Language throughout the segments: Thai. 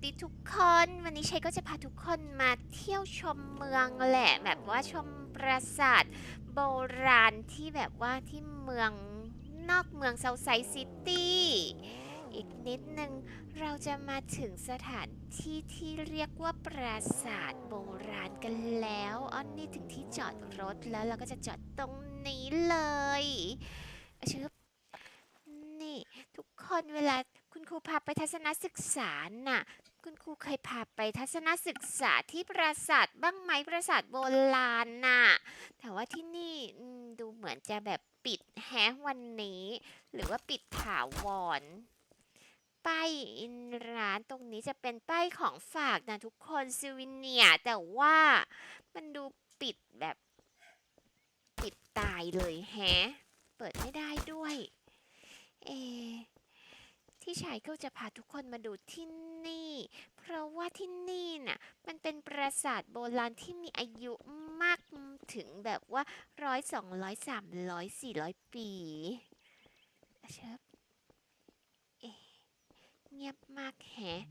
สดีทุกคน วันนี้ชัยก็จะพาทุกคนมาเที่ยวชมเมืองแหละ แบบว่าชมปราสาทโบราณที่แบบว่าที่เมืองนอกเมืองเซาไซซิตี้ อีกนิดนึงเราจะมาถึงสถานที่ที่เรียกว่าปราสาทโบราณกันแล้วอ๋อนี่ถึงที่จอดรถแล้วเราก็จะจอดตรงนี้เลยชึบนี่ทุกคนเวลา ครูพาไปทัศนศึกษาน่ะ คุณครูเคยพาไปทัศนศึกษาที่ปราสาทบ้างไหมปราสาทโบราณน่ะ แต่ว่าที่นี่ดูเหมือนจะแบบปิดแฮะวันนี้ หรือว่าปิดถาวรป้ายร้านตรงนี้จะเป็นป้ายของฝากนะทุกคนซิวิเนียแต่ว่ามันดูปิดแบบปิดตายเลยแฮะ เปิดไม่ได้ด้วย เอ ที่ชายก็จะพาทุกคนมาดูที่นี่ เพราะว่าที่นี่น่ะมันเป็นปราสาทโบราณที่มีอายุมากถึงแบบว่าร้อยสองร้อยสามร้อยสี่ร้อยปีเชิบเอ๊ะเงียบมากแฮะ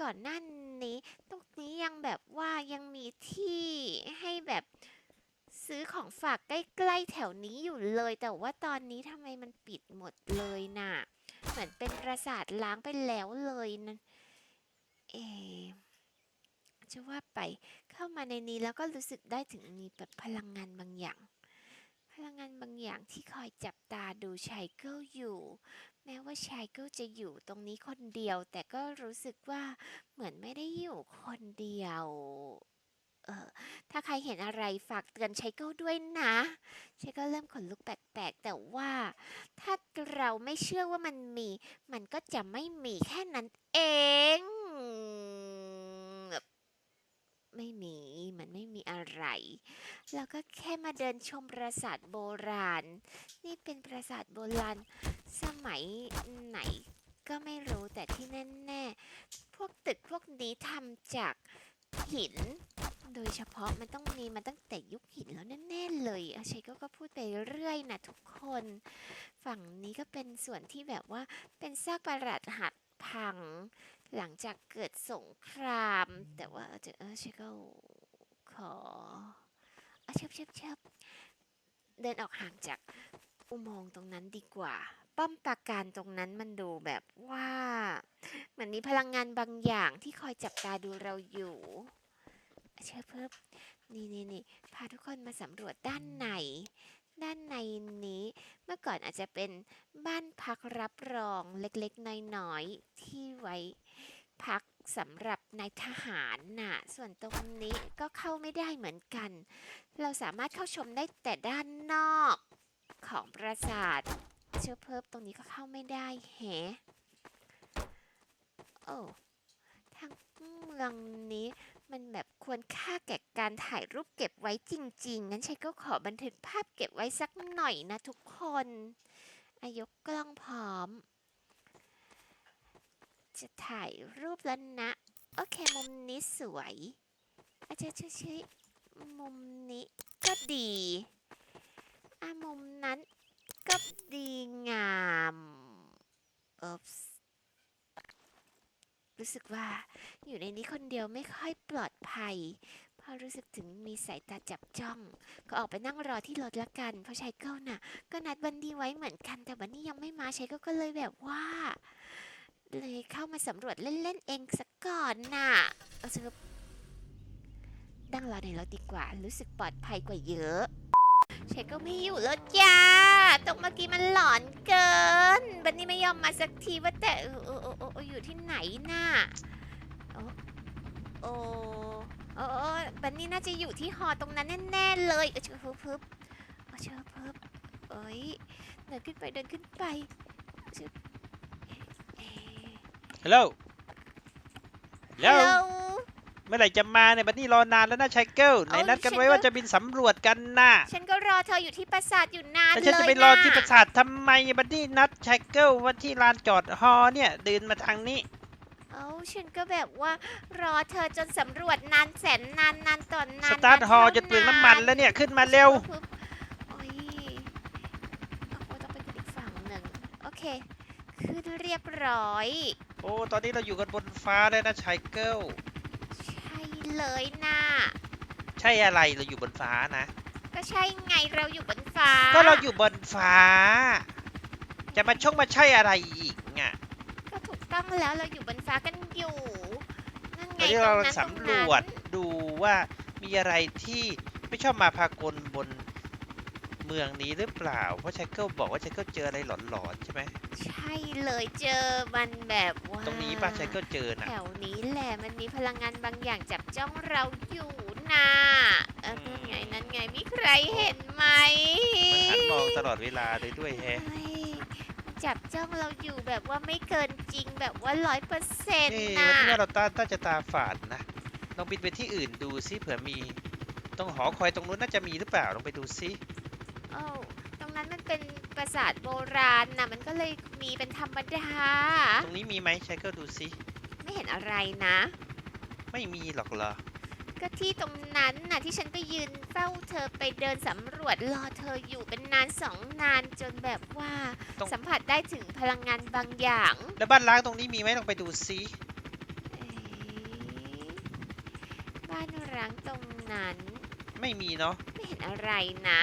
ก่อนหน้านี้ ตรงนี้ยังแบบว่ายังมีที่ให้แบบซื้อของฝากใกล้ๆแถวนี้อยู่เลย แต่ว่าตอนนี้ทำไมมันปิดหมดเลยน่ะ เหมือนเป็นปราสาทล้างไปแล้วเลยนะเอจะว่าไปเข้ามาในนี้แล้วก็รู้สึกได้ถึงมีแบบพลังงานบางอย่าง พลังงานบางอย่างที่คอยจับตาดูชายเกิลอยู่ แม้ว่าชายเกิลจะอยู่ตรงนี้คนเดียว แต่ก็รู้สึกว่าเหมือนไม่ได้อยู่คนเดียว เออถ้าใครเห็นอะไรฝากเตือนชายเกิลด้วยนะชายเกิลเริ่มขนลุกแปลกๆ แต่ว่าถ้าเราไม่เชื่อว่ามันมี มันก็จะไม่มีแค่นั้นเอง ไม่มี มันไม่มีอะไร แล้วก็แค่มาเดินชมปราสาทโบราณ นี่เป็นปราสาทโบราณ สมัยไหนก็ไม่รู้แต่ที่แน่ๆ พวกตึกพวกนี้ทำจากหิน โดยเฉพาะมันต้องมีมาตั้งแต่ยุคหินแล้วแน่ๆเลยอาชัยก็ก็พูดไปเรื่อยนะทุกคน ฝั่งนี้ก็เป็นส่วนที่แบบว่าเป็นซากปรักหักพัง หลังจากเกิดสงคราม แต่ว่าเออเออชัยก็ขอเอาเชิบเชิบเชิบเดินออกห่างจากอุโมงค์ตรงนั้นดีกว่า ป้อมปราการตรงนั้นมันดูแบบว่า เหมือนมีพลังงานบางอย่างที่คอยจับตาดูเราอยู่ เชื่อเพิ่มนี่นี่นี่พาทุกคนมาสำรวจด้านในด้านในนี้เมื่อก่อนอาจจะเป็นบ้านพักรับรองเล็กๆ น้อยๆ ที่ไว้พักสำหรับนายทหารน่ะ ส่วนตรงนี้ก็เข้าไม่ได้เหมือนกัน เราสามารถเข้าชมได้แต่ด้านนอกของปราสาท เชื่อเพิ่มตรงนี้ก็เข้าไม่ได้แฮโอ้ทางเมืองนี้ มันแบบควรค่าแก่การถ่ายรูปเก็บไว้จริง ๆ งั้นชัยก็ขอบันทึกภาพเก็บไว้สักหน่อยนะทุกคนอายกกล้องพร้อม จะถ่ายรูปแล้วนะ โอเค มุมนี้สวย อาจจะชื่อมุมนี้ก็ดีอะมุมนั้นก็ดีงามอุ๊บส์ รู้สึกว่าอยู่ในนี้คนเดียวไม่ค่อยปลอดภัยเพราะรู้สึกถึงมีสายตาจับจ้อง ก็ออกไปนั่งรอที่รถละกัน เพราะชายเก้าน่ะ ก็นัดวันดีไว้เหมือนกัน แต่วันนี้ยังไม่มาชายเก้าก็เลยแบบว่า เลยเข้ามาสำรวจเล่นๆเองสักก่อนน่ะเอาซะดังรอในรถดีกว่า รู้สึกปลอดภัยกว่าเยอะ ชายก็ไม่อยู่แล้วจ้าตรงเมื่อกี้มันหลอนเกิน บันนี้ไม่ยอมมาสักทีว่าแต่เออเออเออเออเอออยู่ที่ไหนน่ะโอ้โอ้โอ้โอ้บันนี่น่าจะอยู่ที่หอตรงนั้นแน่ๆเลยเออเชื่อเพิ่มเพิ่มเออเชื่อเพิ่มเอ้ยเดินขึ้นไปเดินขึ้นไปเชื่อ มื่อไหร่จะมาเนี่ยบัดนี้รอนานแล้วนะชายเกิลไหนเอานัดกันฉันไว้ก็ว่าจะบินสำรวจกันน่ะฉันก็รอเธออยู่ที่ปราสาทอยู่นานแล้วเลยฉันจะไปรอที่ปน่ราสาททำไมบัดนี้นัดชายเกิลว่าที่ลานจอดฮอเนี่ยเดินมาทางนี้เอ้าฉันก็แบบว่ารอเธอจนสำรวจนานแสนนานนานต่อนนานสตาร์ทนนฮอท่จะเปลืองน้ำมันแล้วเนี่ยขึ้นมาเร็วปึ๊บโอ้ยโอ้ต้องไปขึ้นอีกฝั่งหนึ่งโอเคขึ้นเรียบร้อย โอ้ ตอนนี้เราอยู่กันบนฟ้าเลยนะชายเกิลใช่ เลยนะใช่อะไรเราอยู่บนฟ้านะ ก็ใช่ไงเราอยู่บนฟ้า ก็เราอยู่บนฟ้า จะมาช่องมาใช่อะไรอีกไงก็ถูกต้องแล้วเราอยู่บนฟ้ากันอยู่นั่นตไงอนนี้ตรเรางนั้นตรงสำรนั้นวจดูว่ามีอะไรที่ไม่ชอบมาพากลบนเมืองนี้หรือเปล่า เพราะชายเกิลบอกว่าชายเกิลเจออะไรหลอนๆใช่ไหม ใช่เลยเจอมันแบบว่าตรงนี้ป้าชายเกิลเจอน่ะ แถวนี้แหละมันมีพลังงานบางอย่างจับจ้องเราอยู่นะเอออืนั่มนไงนั่นไงมีใครเห็นไหมมันหันมองตลอดเวลาเลยด้วยแฮะเฮ้ยจับจ้องเราอยู่แบบว่าไม่เกินจริงแบบว่าร้อยเปอร์เซ็นต์นี่นะ วันนี้ว่าเราตาต้าจะตาฝาดนะลองบินไปที่อื่นดูซิเผื่อมีตรงหอคอยตรงนู้นน่าจะมีหรือเปล่าลองไปดูซิ โอ้ตรงนั้นมันเป็นปราสาทโบราณนะมันก็เลยมีเป็นธรรมดา ตรงนี้มีไหมชายเกิลดูซิไม่เห็นอะไรนะ ไม่มีหรอกเหรอ ก็ที่ตรงนั้นน่ะที่ฉันไปยืนเฝ้าเธอไปเดินสำรวจรอเธออยู่เป็นนานสองนานจนแบบว่าต้องสัมผัสได้ถึงพลังงานบางอย่าง แล้วบ้านล้างตรงนี้มีไหมลองไปดูซิเอ๊ะบ้านร้างตรงนั้นไม่มีเนาะไม่เห็นอะไรนะ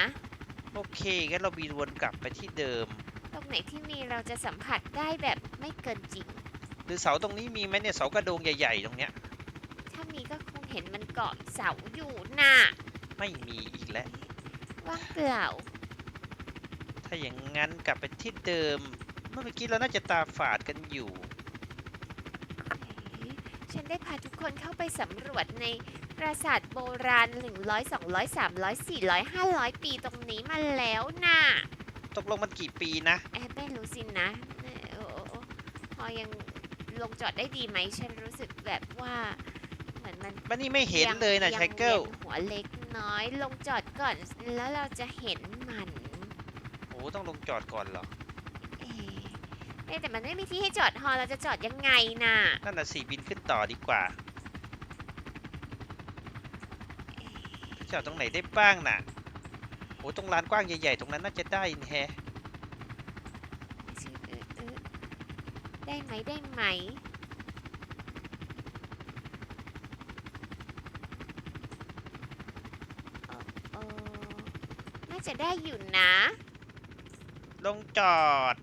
โอเคงั้นเราบินวนกลับไปที่เดิม ตรงไหนที่มีเราจะสัมผัสได้แบบไม่เกินจริง หรือเสาตรงนี้มีไหมเนี่ยเสากระโดงใหญ่ๆ ตรงเนี้ย ถ้ามีก็คงเห็นมันเกาะเสาอยู่น่ะไม่มีอีกแล้ว ว่างเปล่าถ้าอย่างงั้นกลับไปที่เดิม เมื่อกี้เราน่าจะตาฝาดกันอยู่เอ๊ะฉันได้พาทุกคนเข้าไปสำรวจใน ปราสาทโบราณ 100 200 300 400 500 ปีตรงนี้มาแล้วน่ะตกลงมันกี่ปีนะแอบไม่รู้สินะเอ่อโอ้โอ้โอ้พอยังลงจอดได้ดีไหมฉันรู้สึกแบบว่าเหมือนมันมันนี่ไม่เห็นเลยนะงชายเกิลวียนหัวเล็กน้อยลงจอดก่อนแล้วเราจะเห็นมันโอ้ต้องลงจอดก่อนเหรอเอ๊ะเอ๊ะแต่มันไม่มีที่ให้จอดฮอเราจะจอดยังไงน่ะนั่นน่ะสี่บินขึ้นต่อดีกว่า จอดตรงไหนได้บ้างน่ะโอ้ตรงลานกว้างใหญ่ๆ ตรงนั้นน่าจะได้นี่แฮะชื่อเออเออได้ไหมได้ไหมเออเออน่าจะได้อยู่นะ ลงจอด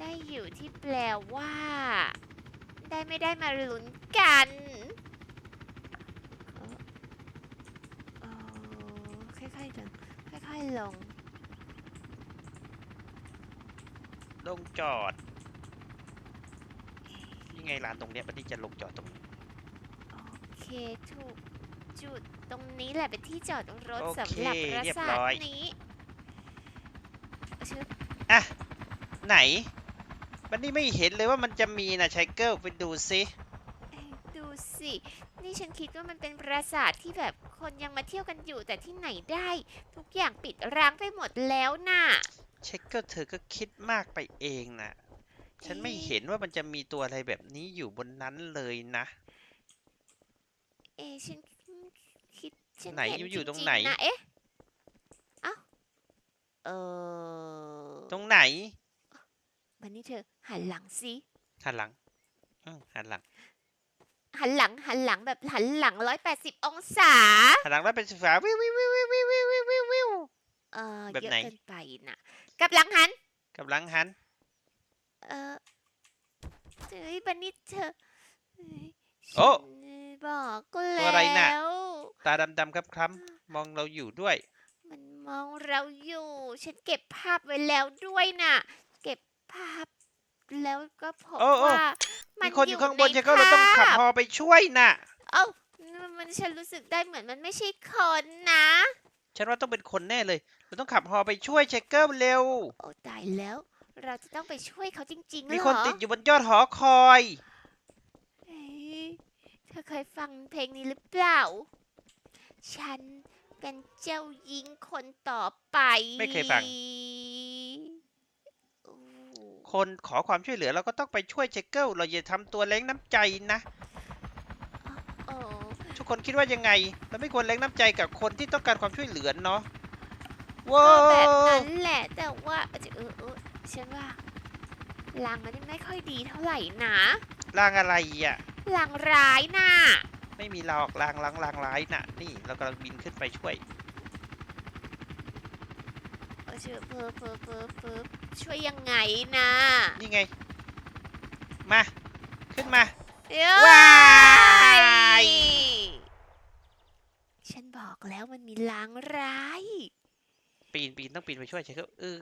ได้อยู่ที่แปลว่า ได้ไม่ได้มาลุ้นกัน ลง ลงจอดยังไงลานตรงเนี้ยมันนี่จะลงจอดตรงนี้ โอเคถูกจุดตรงนี้แหละเป็นที่จอดรถโอเคสำหรับปราเรียบสาร้ทอย นี้ชึบอะ ไหนมันนี่ไม่เห็นเลยว่ามันจะมีนะชายเกิลไปดูซิเอ้ยดูสิ นี่ฉันคิดว่ามันเป็นปราสาทที่แบบ คนยังมาเที่ยวกันอยู่แต่ที่ไหนได้ ทุกอย่างปิดร้างไปหมดแล้วน่ะชายเกิลเธอก็คิดมากไปเองนะฉันไม่เห็นว่ามันจะมีตัวอะไรแบบนี้อยู่บนนั้นเลยนะ เอะฉันคิดฉันไหนเห็นอยู่ตรงจๆไหนนะเอ๊ะเอ้าเออตรงไหนวันนี้เธอหันหลังสิหันหลังอืมหันหลัง หันหลังหันหลังแบบหันหลังร้อยแปดสิบองศาหันหลังแล้วเป็นสีฟ้าวิววิววิววิววิววิววิววิววิวเออแบบเยอะไหน เกินไปน่ะกลับหลังหัน กับหลังหัน เออเฮ้ยบันนี่เธอเฮ้ยโอ้ฉันบอกก็ตัวแล้วอะไรน่ะ ตาดำๆครับคล้ำๆมองเราอยู่ด้วย มันมองเราอยู่ ฉันเก็บภาพไว้แล้วด้วยน่ะ เก็บภาพแล้วก็พบโอ้โอ้ ว่า มัมีคนอยู่ข้างบนใชายเกิลเราต้องขับภาพฮอไปช่วยน่ะ เอ้ามันฉันรู้สึกได้เหมือนมันไม่ใช่คนนะ ฉันว่าต้องเป็นคนแน่เลย เราต้องขับฮอไปช่วยชายเกิลเร็ว โอ้ตายแล้ว เราจะต้องไปช่วยเขาจริงๆเหรอ มีคนติดอยู่บนยอดหอคอยเอ้ยเธอเคยฟังเพลงนี้หรือเปล่า ฉันเป็นเจ้าหญิงคนต่อไป ไม่เคยฟังโอ้ คนขอความช่วยเหลือเราก็ต้องไปช่วยชายเกิลเราอย่าทำตัวแรงน้ำใจนะ โอ้ทุกคนคิดว่ายังไง เราไม่ควรแรงน้ำใจกับคนที่ต้องการความช่วยเหลือเนาะว้าก็แบบวนั้นแหละ แต่ว่าเออเออเออฉันว่าลางมันไม่ค่อยดีเท่าไหร่นะร่างอะไรอะลางร้ายน่ะ ไม่มีหลอกลางลางลางร้ายน่ะ นี่เรากำลังบินขึ้นไปช่วย เออช่วยเพิ่มเพิ่มเพิ่มเพิ่มช่วยยังไงนะนี่ไง มา ขึ้นมา เอ้ยว้ายฉันบอกแล้วมันมีลางร้ายปีนปีนต้องปีนไปช่วยใช่ก็เออ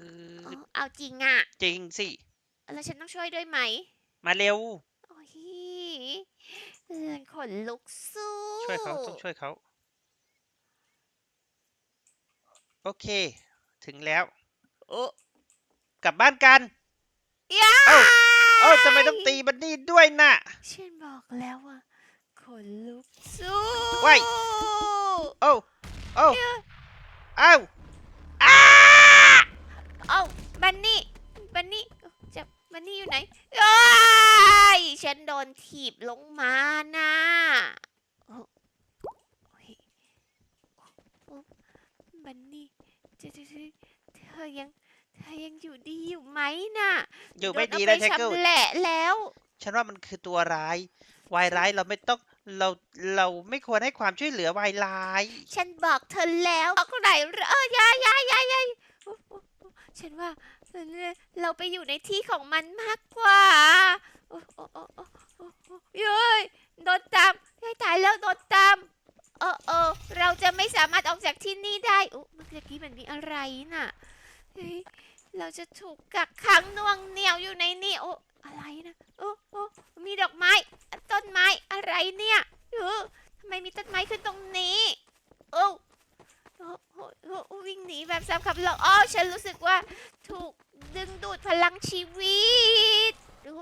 อ๋อเอาจริงอะจริงสิ แล้วฉันต้องช่วยด้วยไหม มาเร็ว โอ้ยเอือนขนลุกสู้ช่วยเขาต้องช่วยเขา โอเค ถึงแล้ว โอ้กลับบ้านกันยาเอ้าเอ้าทำไมต้องตีบันนี่ด้วยน่ะ ฉันบอกแล้วว่าขนลุกสู้ว้ายโอ้โอ้เอ้าอ้าเอ้าบันนี่บันนี่จะบันนี่อยู่ไหนเอ้ยฉันโดนถีบลงมาน่ะโอ้โอ้ยโอ้บันนี่ เธอเธอเธอยัง เธอยังอยู่ดีอยู่ไหมน่ะอยู่ไม่โนดีเอาแล้วไปแท็กเกิลชำแหละแล้ว ฉันว่ามันคือตัวร้าย วายร้ายเราไม่ต้องเราเราไม่ควรให้ความช่วยเหลือวายร้าย ฉันบอกเธอแล้วบอกไหนเออยายายายายโอ้โอ้โอ้ฉันว่าเราไปอยู่ในที่ของมันมากกว่าโอ้โอ้โอ้โอ้โอ้โอ้เย้ยโดนตามให้ตายแล้วโดนตาม เออเออเราจะไม่สามารถออกจากที่นี่ได้โอ้เมื่อกี้มันมีอะไรน่ะเฮ้ยเราจะถูกกักขังน่วงเหนียวอยู่ในนี่โอ้อะไรนะโอ้โอ้มีดอกไม้ ต้นไม้อะไรเนี่ยเออทำไมมีต้นไม้ขึ้นตรงนี้โอ้โอ้โอ้วิ่งหนีแบบสับขับหลอกอ๋อฉันรู้สึกว่าถูกดึงดูดพลังชีวิตโอ้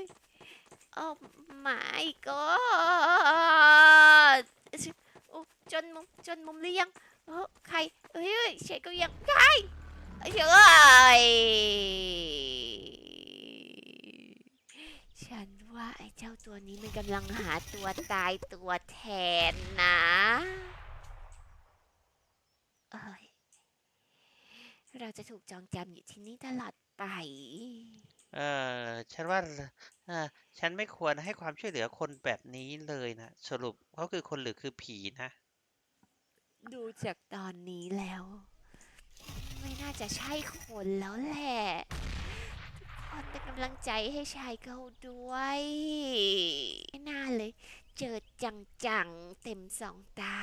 ยโอ้ my god โอ้จนมุมจนมุมหรือยังโอ้ใครเฮ้ยเฮ้ยเฉยก็ยังใครเฮ้ยฉันว่าไอ้เจ้าตัวนี้มันกำลัง หาตัวตายตัวแทนนะเอ้ยเราจะถูกจองจำอยู่ที่นี่ตลอดไป เออฉันว่าเออฉันไม่ควรให้ความช่วยเหลือคนแบบนี้เลยนะ สรุปเขาคือคนหรือคือผีนะ ดูจากตอนนี้แล้ว ไม่น่าจะใช่คนแล้วแหละทุกคน เป็นกำลังใจให้ชายเขาด้วยไม่น่าเลย เจอจังๆ เต็มสองตา